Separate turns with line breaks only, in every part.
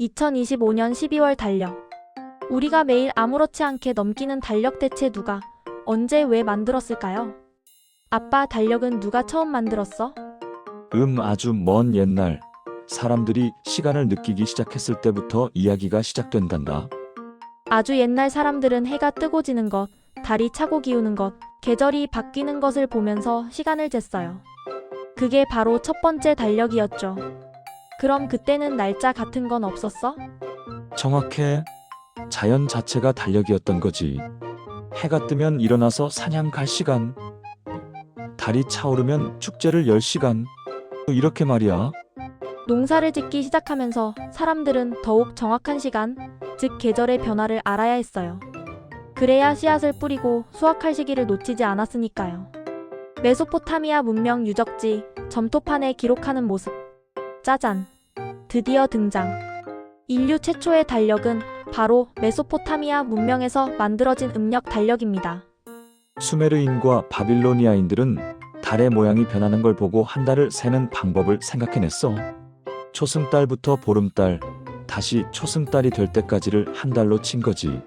2025년 12월 달력. 우리가 매일 아무렇지 않게 넘기는 달력 대체 누가, 언제 왜 만들었을까요? 아빠 달력은 누가 처음 만들었어?
음 아주 먼 옛날 사람들이 시간을 느끼기 시작했을 때부터 이야기가 시작된단다.
아주 옛날 사람들은 해가 뜨고 지는 것, 달이 차고 기우는 것, 계절이 바뀌는 것을 보면서 시간을 쟀어요. 그게 바로 첫 번째 달력이었죠. 그럼 그때는 날짜 같은 건 없었어?
정확해. 자연 자체가 달력이었던 거지. 해가 뜨면 일어나서 사냥 갈 시간. 달이 차오르면 축제를 열 시간. 이렇게 말이야.
농사를 짓기 시작하면서 사람들은 더욱 정확한 시간, 즉 계절의 변화를 알아야 했어요. 그래야 씨앗을 뿌리고 수확할 시기를 놓치지 않았으니까요. 메소포타미아 문명 유적지, 점토판에 기록하는 모습. 짜잔. 드디어 등장. 인류 최초의 달력은 바로 메소포타미아 문명에서 만들어진 음력 달력입니다.
수메르인과 바빌로니아인들은 달의 모양이 변하는 걸 보고 한 달을 세는 방법을 생각해냈어. 초승달부터 보름달, 다시 초승달이 될 때까지를 한 달로 친 거지.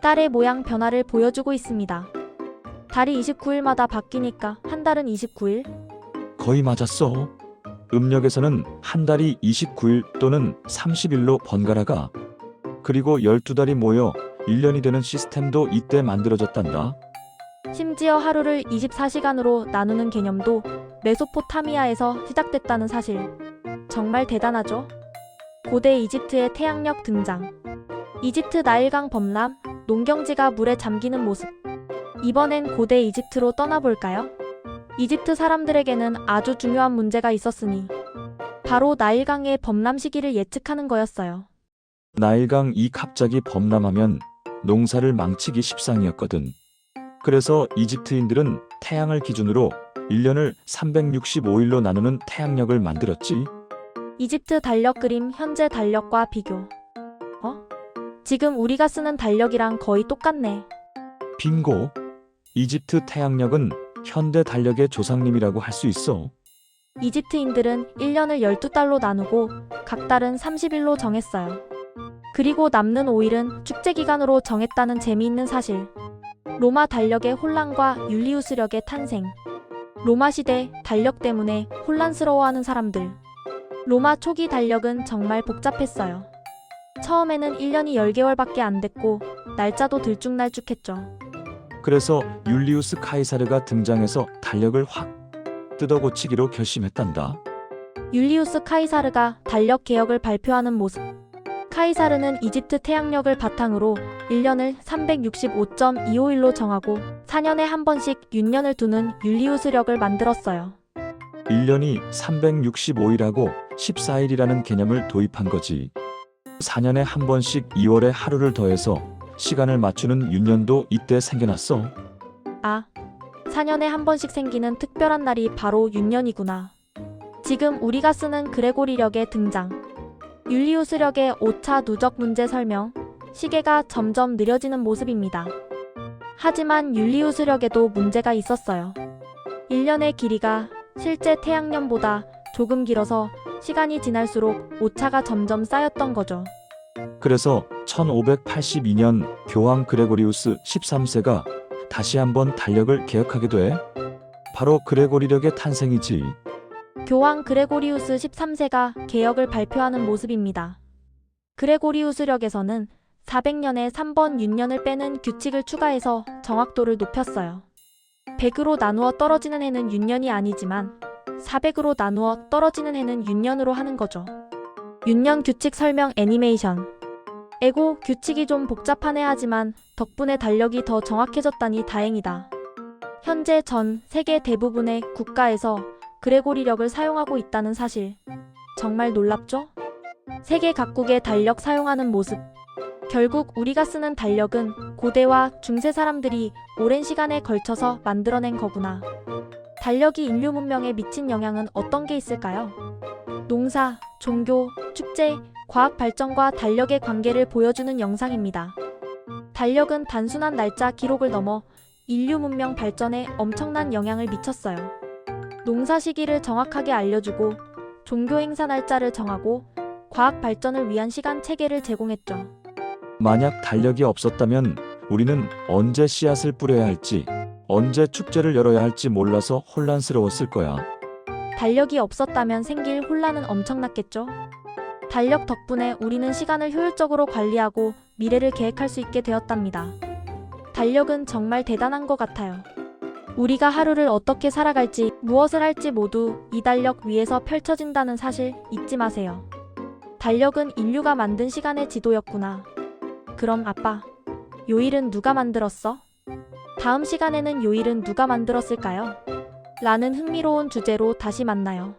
달의 모양 변화를 보여주고 있습니다. 달이 29일마다 바뀌니까 한 달은 29일,
거의 맞았어. 음력에서는 한 달이 29일 또는 30일로 번갈아가. 그리고 12달이 모여 1년이 되는 시스템도 이때 만들어졌단다.
심지어 하루를 24시간으로 나누는 개념도 메소포타미아에서 시작됐다는 사실. 정말 대단하죠? 고대 이집트의 태양력 등장. 이집트 나일강 범람, 농경지가 물에 잠기는 모습. 이번엔 고대 이집트로 떠나볼까요? 이집트 사람들에게는 아주 중요한 문제가 있었으니 바로 나일강의 범람 시기를 예측하는 거였어요.
나일강 이 갑자기 범람하면 농사를 망치기 십상이었거든. 그래서 이집트인들은 태양을 기준으로 1년을 365일로 나누는 태양력을 만들었지.
이집트 달력 그림 현재 달력과 비교. 어? 지금 우리가 쓰는 달력이랑 거의 똑같네.
빙고. 이집트 태양력은 현대 달력의 조상님이라고 할 수 있어.
이집트인들은 1년을 12달로 나누고 각 달은 30일로 정했어요. 그리고 남는 5일은 축제 기간으로 정했다는 재미있는 사실. 로마 달력의 혼란과 율리우스력의 탄생. 로마 시대 달력 때문에 혼란스러워하는 사람들. 로마 초기 달력은 정말 복잡했어요. 처음에는 1년이 10개월밖에 안 됐고 날짜도 들쭉날쭉했죠.
그래서 율리우스 카이사르가 등장해서 달력을 확 뜯어고치기로 결심했단다.
율리우스 카이사르가 달력 개혁을 발표하는 모습. 카이사르는 이집트 태양력을 바탕으로 1년을 365.251로 정하고 4년에 한 번씩 윤년을 두는 율리우스력을 만들었어요.
1년이 365일하고 14일이라는 개념을 도입한 거지. 4년에 한 번씩 2월에 하루를 더해서 시간을 맞추는 윤년도 이때 생겨났어.
아, 4년에 한 번씩 생기는 특별한 날이 바로 윤년이구나. 지금 우리가 쓰는 그레고리력의 등장. 율리우스력의 오차 누적 문제 설명. 시계가 점점 느려지는 모습입니다. 하지만 율리우스력에도 문제가 있었어요. 1년의 길이가 실제 태양년보다 조금 길어서 시간이 지날수록 오차가 점점 쌓였던 거죠.
그래서 1582년 교황 그레고리우스 13세가 다시 한번 달력을 개혁하게 돼. 바로 그레고리력의 탄생이지.
교황 그레고리우스 13세가 개혁을 발표하는 모습입니다. 그레고리우스력에서는 400년에 3번 윤년을 빼는 규칙을 추가해서 정확도를 높였어요. 100으로 나누어 떨어지는 해는 윤년이 아니지만 400으로 나누어 떨어지는 해는 윤년으로 하는 거죠. 윤년 규칙 설명 애니메이션. 에고 규칙이 좀 복잡하네 하지만 덕분에 달력이 더 정확해졌다니 다행이다. 현재 전 세계 대부분의 국가에서 그레고리력을 사용하고 있다는 사실. 정말 놀랍죠? 세계 각국의 달력 사용하는 모습. 결국 우리가 쓰는 달력은 고대와 중세 사람들이 오랜 시간에 걸쳐서 만들어낸 거구나. 달력이 인류 문명에 미친 영향은 어떤 게 있을까요? 농사, 종교, 축제, 과학 발전과 달력의 관계를 보여주는 영상입니다. 달력은 단순한 날짜 기록을 넘어 인류 문명 발전에 엄청난 영향을 미쳤어요. 농사 시기를 정확하게 알려주고 종교 행사 날짜를 정하고 과학 발전을 위한 시간 체계를 제공했죠.
만약 달력이 없었다면 우리는 언제 씨앗을 뿌려야 할지, 언제 축제를 열어야 할지 몰라서 혼란스러웠을 거야.
달력이 없었다면 생길 혼란은 엄청났겠죠. 달력 덕분에 우리는 시간을 효율적으로 관리하고 미래를 계획할 수 있게 되었답니다. 달력은 정말 대단한 것 같아요. 우리가 하루를 어떻게 살아갈지, 무엇을 할지 모두 이 달력 위에서 펼쳐진다는 사실 잊지 마세요. 달력은 인류가 만든 시간의 지도였구나. 그럼 아빠, 요일은 누가 만들었어? 다음 시간에는 요일은 누가 만들었을까요? 라는 흥미로운 주제로 다시 만나요.